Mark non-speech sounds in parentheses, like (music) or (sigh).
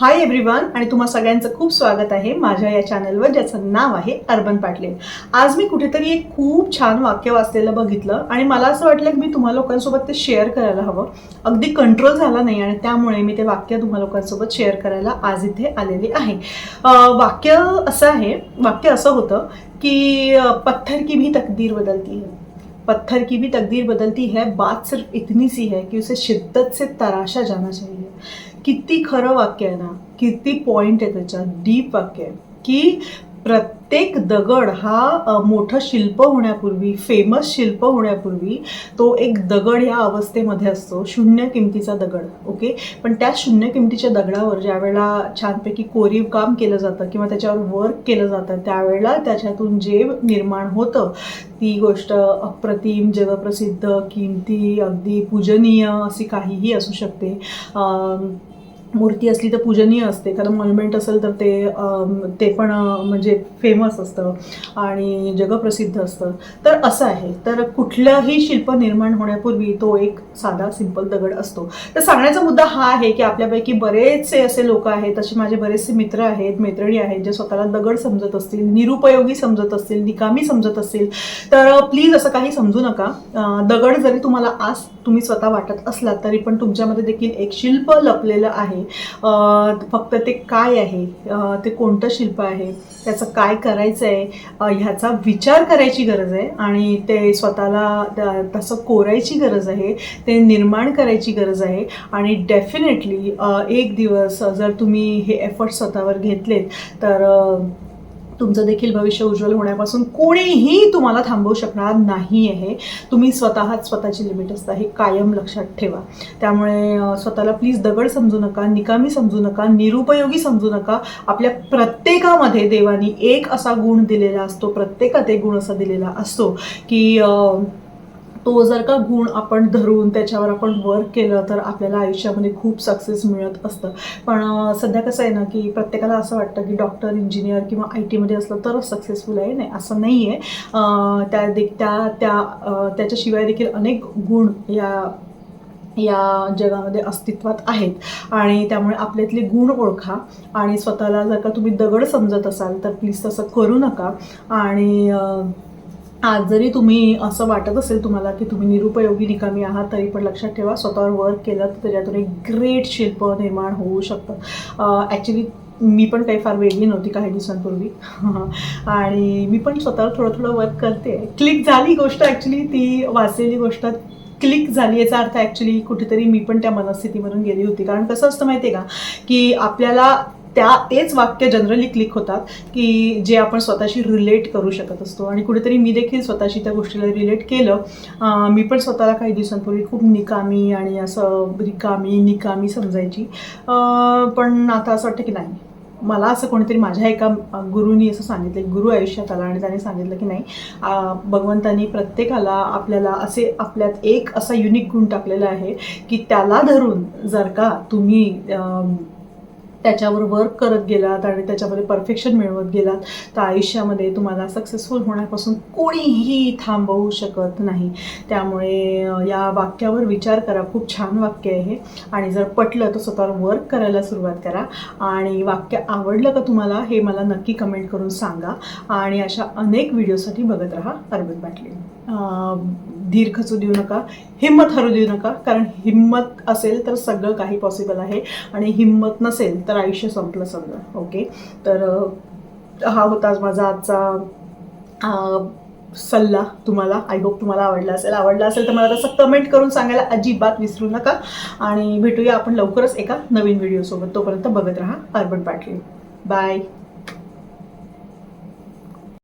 Hi everyone आणि तुम्हा सगळ्यांचं खूप स्वागत आहे माझ्या या चॅनलवर ज्याचं नाव आहे अर्बन पाटले आज मी कुठेतरी एक खूप छान वाक्य वाचलेलं बघितलं आणि मला असं वाटलं की मी तुम्हा लोकांसोबत ते शेअर करायला हवं. अगदी कंट्रोल झाला नाही आणि त्यामुळे मी ते वाक्य तुम्हा लोकांसोबत शेअर करायला आज इथे आलेले आहे. वाक्य असं आहे वाक्य असं होतं की पत्थर की भी तकदीर बदलती है. पत्थर की भी तकदीर बदलती है बात सिर्फ इतनी सी है कि उसे शिद्दत से तराशा जाना चाहिए। किती खरं वाक्य आहे ना किती पॉईंट आहे त्याच्यात डीप वाक्य आहे. की प्रत्येक दगड हा मोठं शिल्प होण्यापूर्वी फेमस शिल्प होण्यापूर्वी तो एक दगड ह्या अवस्थेमध्ये असतो शून्य किमतीचा दगड ओके? पण त्या शून्य किमतीच्या दगडावर ज्यावेळेला छानपैकी कोरीव काम केलं जातं किंवा त्याच्यावर वर्क केलं जातं त्यावेळेला त्याच्यातून जे निर्माण होतं ती गोष्ट अप्रतिम जगप्रसिद्ध किमती अगदी पूजनीय अशी काहीही असू शकते. मूर्ती असली तर पूजनीय असते. कारण मॉन्युमेंट असेल तर ते ते पण म्हणजे फेमस असतं आणि जगप्रसिद्ध असतं. तर असं आहे. तर कुठलंही शिल्प निर्माण होण्यापूर्वी तो एक साधा सिंपल दगड असतो. तर सांगण्याचा मुद्दा हा आहे की आपल्यापैकी बरेचसे असे लोक आहेत असे माझे बरेचसे मित्र आहेत मैत्रिणी आहेत जे स्वतःला दगड समजत असतील निरुपयोगी समजत असतील निकामी समजत असतील. तर प्लीज असं काही समजू नका. दगड जरी तुम्हाला आज तुम्ही स्वतः वाटत असलात तरी पण तुमच्यामध्ये देखील एक शिल्प लपलेलं आहे. फक्त ते काय आहे? ते कोणतं शिल्प आहे? त्याचं काय करायचं आहे ह्याचा विचार करायची गरज आहे आणि ते स्वतःला तसं कोरायची गरज आहे ते निर्माण करायची गरज आहे आणि डेफिनेटली एक दिवस जर तुम्ही हे एफर्ट स्वतःवर घेतलेत तर तुमचं देखील भविष्य उज्ज्वल होण्यापासून कोणीही तुम्हाला थांबवू शकणार नाही आहे तुम्ही स्वतःच स्वतःची लिमिट असता हे कायम लक्षात ठेवा. त्यामुळे स्वतःला प्लीज दगड समजू नका निकामी समजू नका निरुपयोगी समजू नका. आपल्या प्रत्येकामध्ये देवानी एक असा गुण दिलेला असतो प्रत्येकात एक गुण असा दिलेला असतो की तो जर का गुण आपण धरून त्याच्यावर आपण वर्क केलं तर आपल्याला आयुष्यामध्ये खूप सक्सेस मिळत असतं. पण सध्या कसं आहे ना की प्रत्येकाला असं वाटतं की डॉक्टर इंजिनियर किंवा आय टीमध्ये असलं तरच सक्सेसफुल आहे. नाही असं नाही आहे त्या दे त्या त्या त्याच्याशिवाय देखील अनेक गुण या या जगामध्ये अस्तित्वात आहेत. आणि त्यामुळे आपल्यातले गुण ओळखा आणि स्वतःला जर का तुम्ही दगड समजत असाल तर प्लीज तसं करू नका. आणि आज जरी तुम्ही असं वाटत असेल तुम्हाला की तुम्ही निरुपयोगी निकामी आहात तरी पण लक्षात ठेवा स्वतःवर वर्क केलं तर त्याच्यातून एक ग्रेट शिल्प निर्माण होऊ शकतं. ॲक्च्युली मी पण काही फार वेगळी नव्हती काही दिवसांपूर्वी. (laughs) आणि मी पण स्वतःवर थोडं थोडं वर्क करते. क्लिक झाली गोष्ट ॲक्च्युली ती वाचलेली गोष्ट. क्लिक झाली याचा अर्थ ॲक्च्युली कुठेतरी मी पण त्या मनस्थितीमधून गेली होती. कारण कसं असतं माहिती आहे का की आपल्याला त्या तेच वाक्य जनरली क्लिक होतात की जे आपण स्वतःशी रिलेट करू शकत असतो. आणि कुठेतरी मी देखील स्वतःशी त्या गोष्टीला रिलेट केलं. मी पण स्वतःला काही दिवसांपूर्वी खूप निकामी आणि असं रिकामी निकामी समजायची. पण आता असं वाटतं की नाही. मला असं कोणीतरी माझ्या एका गुरुनी असं सांगितलं गुरु आयुष्यात आला आणि त्याने सांगितलं की नाही भगवंतानी प्रत्येकाला आपल्याला असे आपल्यात एक असा युनिक गुण टाकलेला आहे की त्याला धरून जर का तुम्ही त्याच्यावर वर्क करत गेलात आणि त्याच्यामध्ये परफेक्शन मिळवत गेलात तर आयुष्यामध्ये तुम्हाला सक्सेसफुल होण्यापासून कोणीही थांबवू शकत नाही. त्यामुळे या वाक्यावर विचार करा. खूप छान वाक्य आहे आणि जर पटलं तर स्वतःवर वर्क करायला सुरुवात करा. आणि वाक्य आवडलं का तुम्हाला हे मला नक्की कमेंट करून सांगा. आणि अशा अनेक व्हिडिओसाठी बघत राहा अरविंद पाटली. धीर खचू देऊ नका हिंमत हरू देऊ नका. कारण हिंमत असेल तर सगळं काही पॉसिबल आहे. आणि हिंमत नसेल तर तर आयुष्य संपलं समजा ओके तर हा होता आज माझा आजचा सल्ला तुम्हाला. आय होप तुम्हाला आवडला असेल. आवडला असेल तर मला तसं कमेंट करून सांगायला अजिबात विसरू नका. आणि भेटूया आपण लवकरच एका नवीन व्हिडिओसोबत तोपर्यंत बघत राहा. अर्बन पाटील. बाय